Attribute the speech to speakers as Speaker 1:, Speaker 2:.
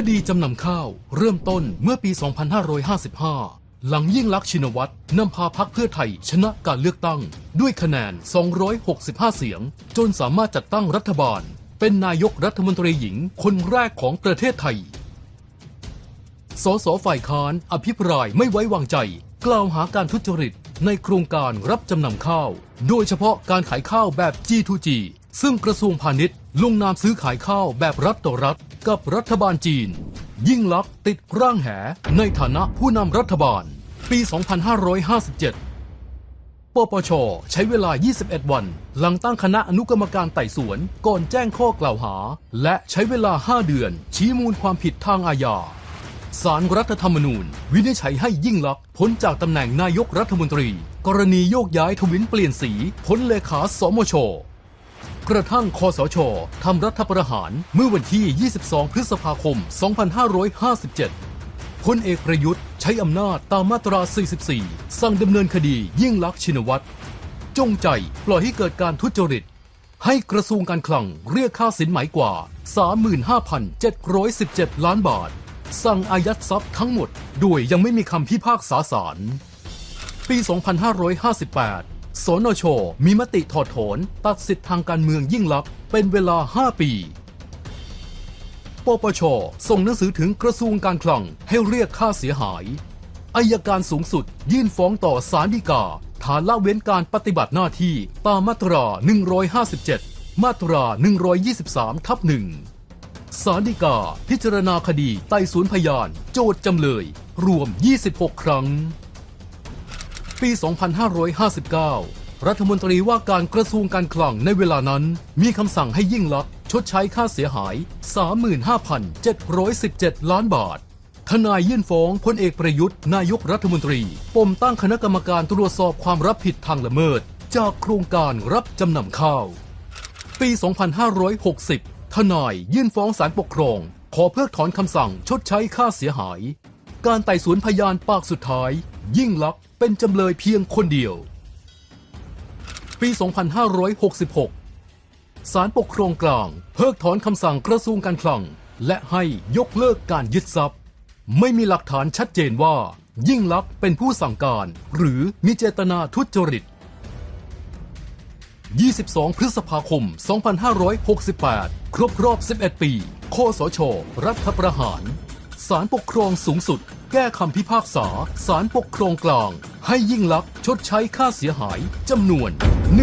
Speaker 1: คดีจำนำข้าว เริ่มต้นเมื่อปี 2555 หลังยิ่งลักษณ์ชินวัตรนำพาพักเพื่อไทยชนะการเลือกตั้ง ด้วยคะแนน 265 เสียง จนสามารถจัดตั้งรัฐบาล เป็นนายกรัฐมนตรีหญิงคนแรกของประเทศไทย สสฝ่ายค้านอภิปรายไม่ไว้วางใจ กล่าวหาการทุจริตในโครงการรับจำนำข้าว โดยเฉพาะการขายข้าวแบบ G2G ซึ่งกระทรวงพาณิชย์ ลงนามซื้อขายข้าวแบบรัฐต่อรัฐ กับรัฐบาลจีน ยิ่งลักษณ์ติดร่างแหในฐานะผู้นำรัฐบาล ปี 2557 ปปช ใช้เวลา 21 วัน หลังตั้งคณะอนุกรรมการไต่สวน ก่อนแจ้งข้อกล่าวหา และใช้เวลา 5 เดือน ชี้มูลความผิดทางอาญาสารรัฐธรรมนูญ วินิจฉัยให้ยิ่งลักษณ์พ้นจากตำแหน่งนายกรัฐมนตรี กรณีโยกย้ายทวินเปลี่ยนสีพ้นเลขาสมช กระทั่งคอสชทำรัฐประหารเมื่อวันที่ 22 พฤษภาคม 2557 พลเอกประยุทธ์ใช้อำนาจตามมาตรา 44 สั่งดำเนินคดียิ่งลักษณ์ชินวัตร จงใจปล่อยให้เกิดการทุจริต ให้กระทรวงการคลังเรียกค่าสินไหมกว่า 35,717 ล้านบาท สั่งอายัดทรัพย์ทั้งหมด โดยยังไม่มีคำพิพากษาศาล ปี 2558 สนช มีมติถอดถอนตัดสิทธิทางการเมืองยิ่งลักษณ์เป็นเวลา 5 ปี ปปช ส่งหนังสือถึงกระทรวงการคลังให้เรียกค่าเสียหายอายการสูงสุด ยื่นฟ้องต่อศาลฎีกา ฐานละเว้นการปฏิบัติหน้าที่ตามมาตรา 157 มาตรา 123 ทับหนึ่งศาลฎีกา พิจารณาคดีไต่สวนพยาน โจทจำเลย รวม 26 ครั้ง ปี 2559 รัฐมนตรีว่าการกระทรวงการคลังในเวลานั้น มีคำสั่งให้ยิ่งลักษณ์ชดใช้ค่าเสียหาย 35,717 ล้านบาท ทนายยื่นฟ้องพลเอกประยุทธ์ นายกรัฐมนตรี ปมตั้งคณะกรรมการตรวจสอบความรับผิดทางละเมิด จากโครงการรับจำนำข้าว ปี 2560 ทนายยื่นฟ้องศาลปกครอง ขอเพิกถอนคำสั่งชดใช้ค่าเสียหาย การไต่สวนพยานปากสุดท้าย ยิ่งลักษณ์เป็นจำเลยเพียงคนเดียว ปี 2566 ศาลปกครองกลาง เพิกถอนคำสั่งกระทรวงการคลัง และให้ยกเลิกการยึดทรัพย์ ไม่มีหลักฐานชัดเจนว่า ยิ่งลักษณ์เป็นผู้สั่งการ หรือมีเจตนาทุจริต 22 พฤษภาคม 2568 ครบรอบ 11 ปีคสช รัฐประหาร ศาลปกครองสูงสุด แก้คำพิพากษาสารปกครองกลาง ให้ยิ่งลักษณ์ชดใช้ค่าเสียหายจำนวน1